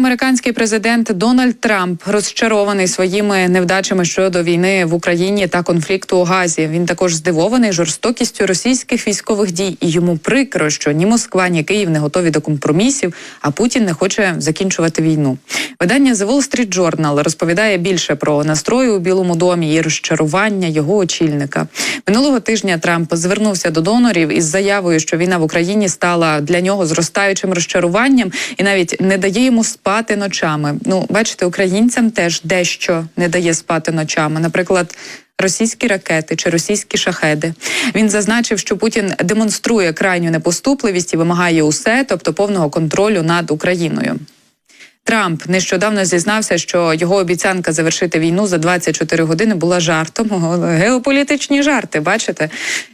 американський президент Дональд Трамп розчарований своїми невдачами щодо війни в Україні та конфлікту у Газі. Він також здивований жорстокістю російських військових дій, і йому прикро, що ні Москва, ні Київ не готові до компромісів, а Путін не хоче закінчувати війну. Видання The Wall Street Journal розповідає більше про настрої у Білому домі і розчарування його очільника. Минулого тижня Трамп звернувся до донорів із заявою, що війна в Україні стала для нього зростаючим розчаруванням і навіть не дає йому спати ночами. Ну, бачите, українцям теж дещо не дає спати ночами. Наприклад. Російські ракети чи російські шахеди він зазначив, що Путін демонструє крайню непоступливість і вимагає усе, тобто повного контролю над Україною. Трамп нещодавно зізнався, що його обіцянка завершити війну за 24 години була жартом. Геополітичні жарти. Бачите,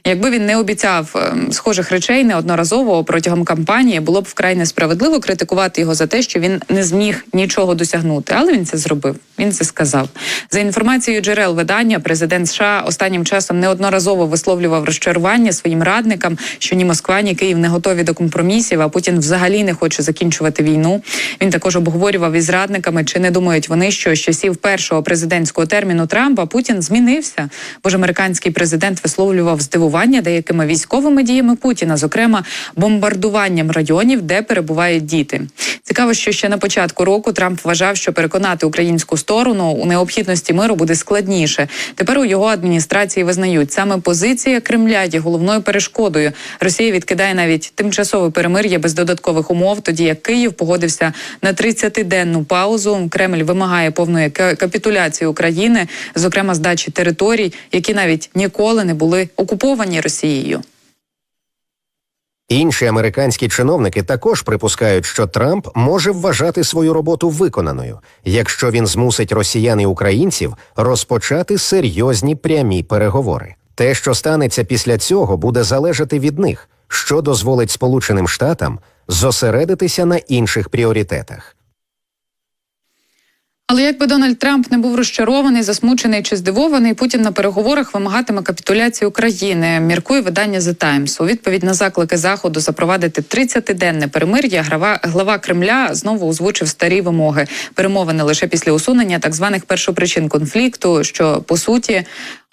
якби він не обіцяв ем, схожих речей неодноразово протягом кампанії, було б вкрай несправедливо критикувати його за те, що він не зміг нічого досягнути. Але він це зробив. Він це сказав. За інформацією джерел видання, президент США останнім часом неодноразово висловлював розчарування своїм радникам, що ні Москва, ні Київ не готові до компромісів. А Путін взагалі не хоче закінчувати війну. Він також обговорював із радниками, чи не думають вони, що з часів першого президентського терміну Трампа Путін змінився. Бо ж американський президент висловлював здивування деякими військовими діями Путіна, зокрема бомбардуванням районів, де перебувають діти. Цікаво, що ще на початку року Трамп вважав, що переконати українську сторону у необхідності миру буде складніше. Тепер у його адміністрації визнають саме позиція Кремля є головною перешкодою. Росія відкидає навіть тимчасове перемир'я без додаткових умов, тоді як Київ погодився на 30-денну паузу. Кремль вимагає повної капітуляції України, зокрема здачі територій, які навіть ніколи не були окуповані Росією. Інші американські чиновники також припускають, що Трамп може вважати свою роботу виконаною, якщо він змусить росіян і українців розпочати серйозні прямі переговори. Те, що станеться після цього, буде залежати від них, що дозволить Сполученим Штатам зосередитися на інших пріоритетах. Але якби Дональд Трамп не був розчарований, засмучений чи здивований, Путін на переговорах вимагатиме капітуляції України. Міркує видання The Times. У відповідь на заклики заходу запровадити 30-денне перемир'я. Глава, глава Кремля знову озвучив старі вимоги. Перемовини лише після усунення так званих першопричин конфлікту, що по суті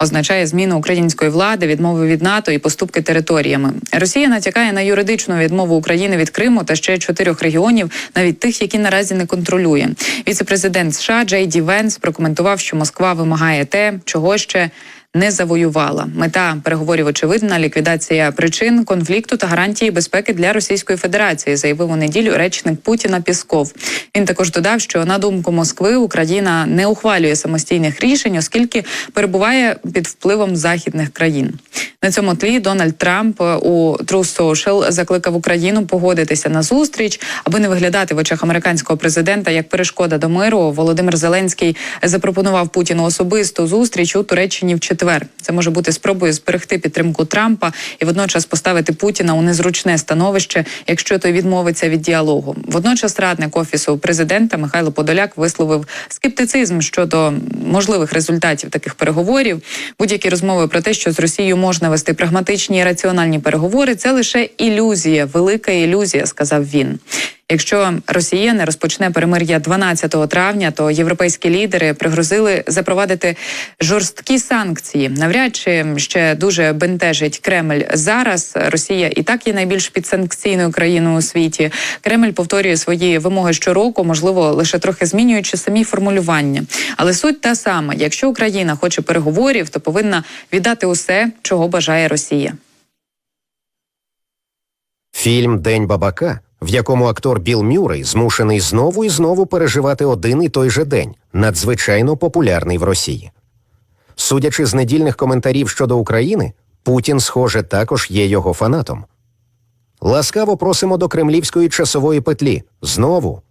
означає зміну української влади, відмови від НАТО і поступки територіями. Росія натякає на юридичну відмову України від Криму та ще чотирьох регіонів, навіть тих, які наразі не контролює. Віце-президент США Джей Ді Венс прокоментував, що Москва вимагає те, чого ще не завоювала. Мета переговорів очевидна ліквідація причин конфлікту та гарантії безпеки для Російської Федерації, заявив у неділю речник Путіна Пісков. Він також додав, що на думку Москви Україна не ухвалює самостійних рішень, оскільки перебуває під впливом західних країн. На цьому тлі Дональд Трамп у True Social закликав Україну погодитися на зустріч, аби не виглядати в очах американського президента як перешкода до миру. Володимир Зеленський запропонував Путіну особисту зустріч у Туреччині в четвер. Це може бути спробою зберегти підтримку Трампа і водночас поставити Путіна у незручне становище, якщо той відмовиться від діалогу. Водночас радник офісу президента Михайло Подоляк висловив скептицизм щодо можливих результатів таких переговорів. Будь-які розмови про те, що з Росією можна вести прагматичні і раціональні переговори, це лише ілюзія, велика ілюзія, сказав він. Якщо Росія не розпочне перемир'я 12 травня, то європейські лідери пригрозили запровадити жорсткі санкції. Навряд чи ще дуже бентежить Кремль зараз. Росія і так є найбільш підсанкційною країною у світі. Кремль повторює свої вимоги щороку, можливо, лише трохи змінюючи самі формулювання. Але суть та сама: якщо Україна хоче переговорів, то повинна віддати усе, чого бажає Росія. Фільм День бабака в якому актор Біл Мюррей змушений знову і знову переживати один і той же день, надзвичайно популярний в Росії. Судячи з недільних коментарів щодо України, Путін, схоже, також є його фанатом. Ласкаво просимо до кремлівської часової петлі знову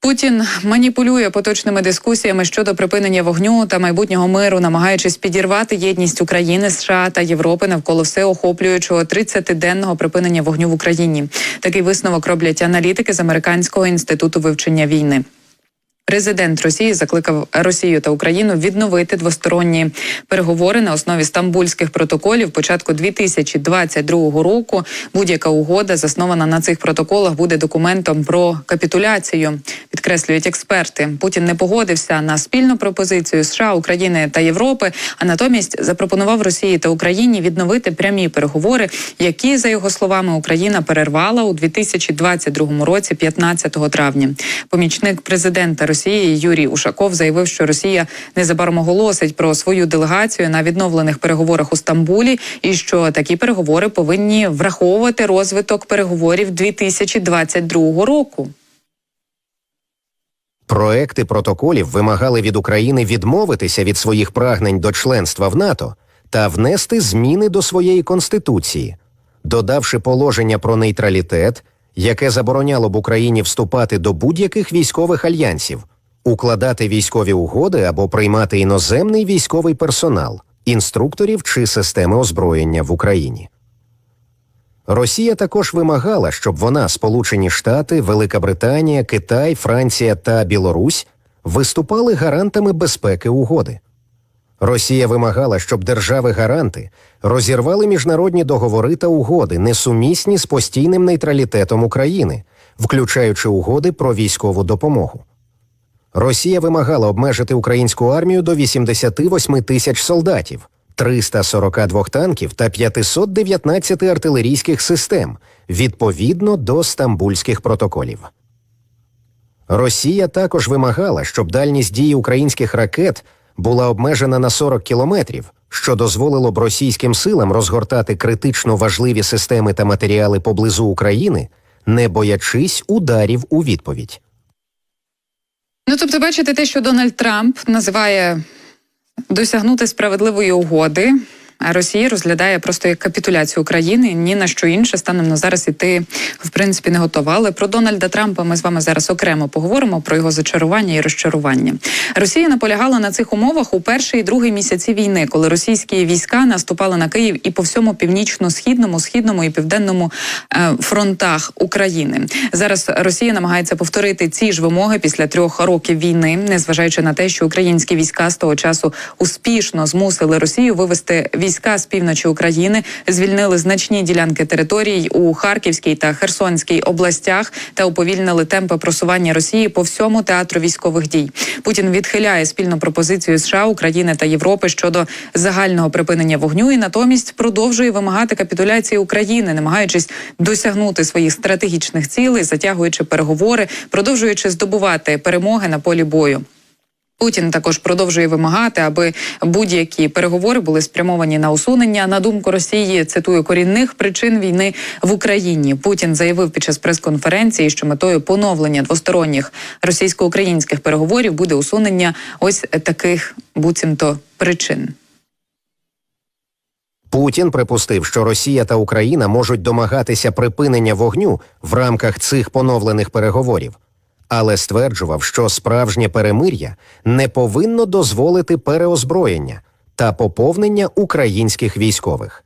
Путін маніпулює поточними дискусіями щодо припинення вогню та майбутнього миру, намагаючись підірвати єдність України, США та Європи навколо всеохоплюючого 30-денного припинення вогню в Україні. Такий висновок роблять аналітики з американського інституту вивчення війни. Президент Росії закликав Росію та Україну відновити двосторонні переговори на основі стамбульських протоколів. Початку 2022 року будь-яка угода, заснована на цих протоколах, буде документом про капітуляцію. Підкреслюють експерти. Путін не погодився на спільну пропозицію США, України та Європи, а натомість запропонував Росії та Україні відновити прямі переговори, які за його словами Україна перервала у 2022 році, 15 травня. Помічник президента Росії Юрій Ушаков заявив, що Росія незабаром оголосить про свою делегацію на відновлених переговорах у Стамбулі, і що такі переговори повинні враховувати розвиток переговорів 2022 року. Проекти протоколів вимагали від України відмовитися від своїх прагнень до членства в НАТО та внести зміни до своєї конституції, додавши положення про нейтралітет, яке забороняло б Україні вступати до будь-яких військових альянсів, укладати військові угоди або приймати іноземний військовий персонал, інструкторів чи системи озброєння в Україні. Росія також вимагала, щоб вона, Сполучені Штати, Велика Британія, Китай, Франція та Білорусь виступали гарантами безпеки угоди. Росія вимагала, щоб держави-гаранти розірвали міжнародні договори та угоди, несумісні з постійним нейтралітетом України, включаючи угоди про військову допомогу. Росія вимагала обмежити українську армію до 88 тисяч солдатів, 342 танків та 519 артилерійських систем відповідно до стамбульських протоколів. Росія також вимагала, щоб дальність дії українських ракет була обмежена на 40 кілометрів, що дозволило б російським силам розгортати критично важливі системи та матеріали поблизу України, не боячись ударів у відповідь. Ну тобто, бачите, те, що Дональд Трамп називає досягнути справедливої угоди. А Росія розглядає просто як капітуляцію України ні на що інше станом на зараз іти в принципі не готова. Але про Дональда Трампа ми з вами зараз окремо поговоримо про його зачарування і розчарування. Росія наполягала на цих умовах у перший і другий місяці війни, коли російські війська наступали на Київ і по всьому північно-східному, східному і південному е, фронтах України. Зараз Росія намагається повторити ці ж вимоги після трьох років війни, незважаючи на те, що українські війська з того часу успішно змусили Росію вивести війська з півночі України, звільнили значні ділянки територій у Харківській та Херсонській областях та уповільнили темпи просування Росії по всьому театру військових дій. Путін відхиляє спільну пропозицію США, України та Європи щодо загального припинення вогню і натомість продовжує вимагати капітуляції України, намагаючись досягнути своїх стратегічних цілей, затягуючи переговори, продовжуючи здобувати перемоги на полі бою. Путін також продовжує вимагати, аби будь-які переговори були спрямовані на усунення на думку Росії. Цитую корінних причин війни в Україні. Путін заявив під час прес-конференції, що метою поновлення двосторонніх російсько-українських переговорів буде усунення ось таких буцімто причин. Путін припустив, що Росія та Україна можуть домагатися припинення вогню в рамках цих поновлених переговорів, але стверджував, що справжнє перемир'я не повинно дозволити переозброєння та поповнення українських військових.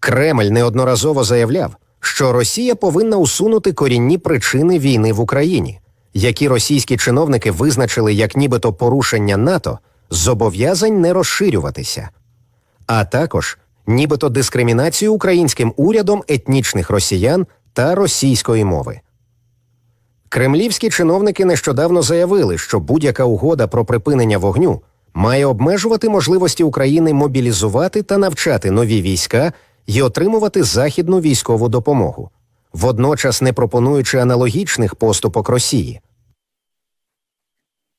Кремль неодноразово заявляв, що Росія повинна усунути корінні причини війни в Україні, які російські чиновники визначили як нібито порушення НАТО зобов'язань не розширюватися а також нібито дискримінацію українським урядом етнічних росіян та російської мови. Кремлівські чиновники нещодавно заявили, що будь-яка угода про припинення вогню має обмежувати можливості України мобілізувати та навчати нові війська і отримувати західну військову допомогу, водночас не пропонуючи аналогічних поступок Росії.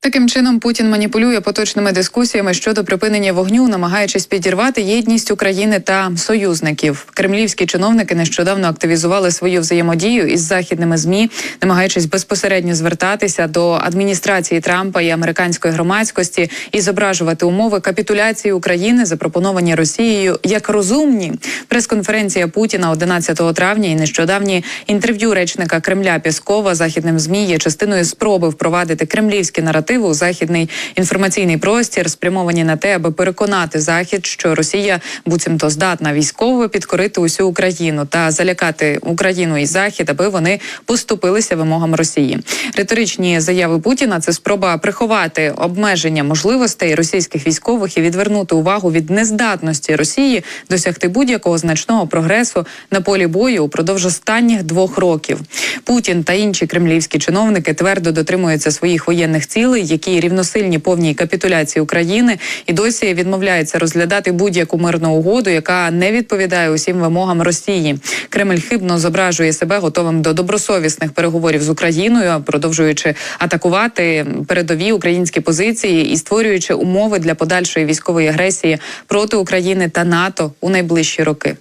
Таким чином Путін маніпулює поточними дискусіями щодо припинення вогню, намагаючись підірвати єдність України та союзників. Кремлівські чиновники нещодавно активізували свою взаємодію із західними змі, намагаючись безпосередньо звертатися до адміністрації Трампа і американської громадськості і зображувати умови капітуляції України, запропоновані Росією як розумні. Прес-конференція Путіна 11 травня і нещодавні інтерв'ю речника Кремля Пєскова західним змі є частиною спроби впровадити кремлівські наративи у західний інформаційний простір, спрямовані на те, аби переконати захід, що Росія буцімто здатна військово підкорити усю Україну та залякати Україну і Захід, аби вони поступилися вимогам Росії. Риторичні заяви Путіна це спроба приховати обмеження можливостей російських військових і відвернути увагу від нездатності Росії досягти будь-якого значного прогресу на полі бою упродовж останніх двох років. Путін та інші кремлівські чиновники твердо дотримуються своїх воєнних цілей, які рівносильні повній капітуляції України, і досі відмовляються розглядати будь-яку мирну угоду, яка не відповідає усім вимогам Росії. Кремль хибно зображує себе готовим до добросовісних переговорів з Україною, продовжуючи атакувати передові українські позиції і створюючи умови для подальшої військової агресії проти України та НАТО у найближчі роки.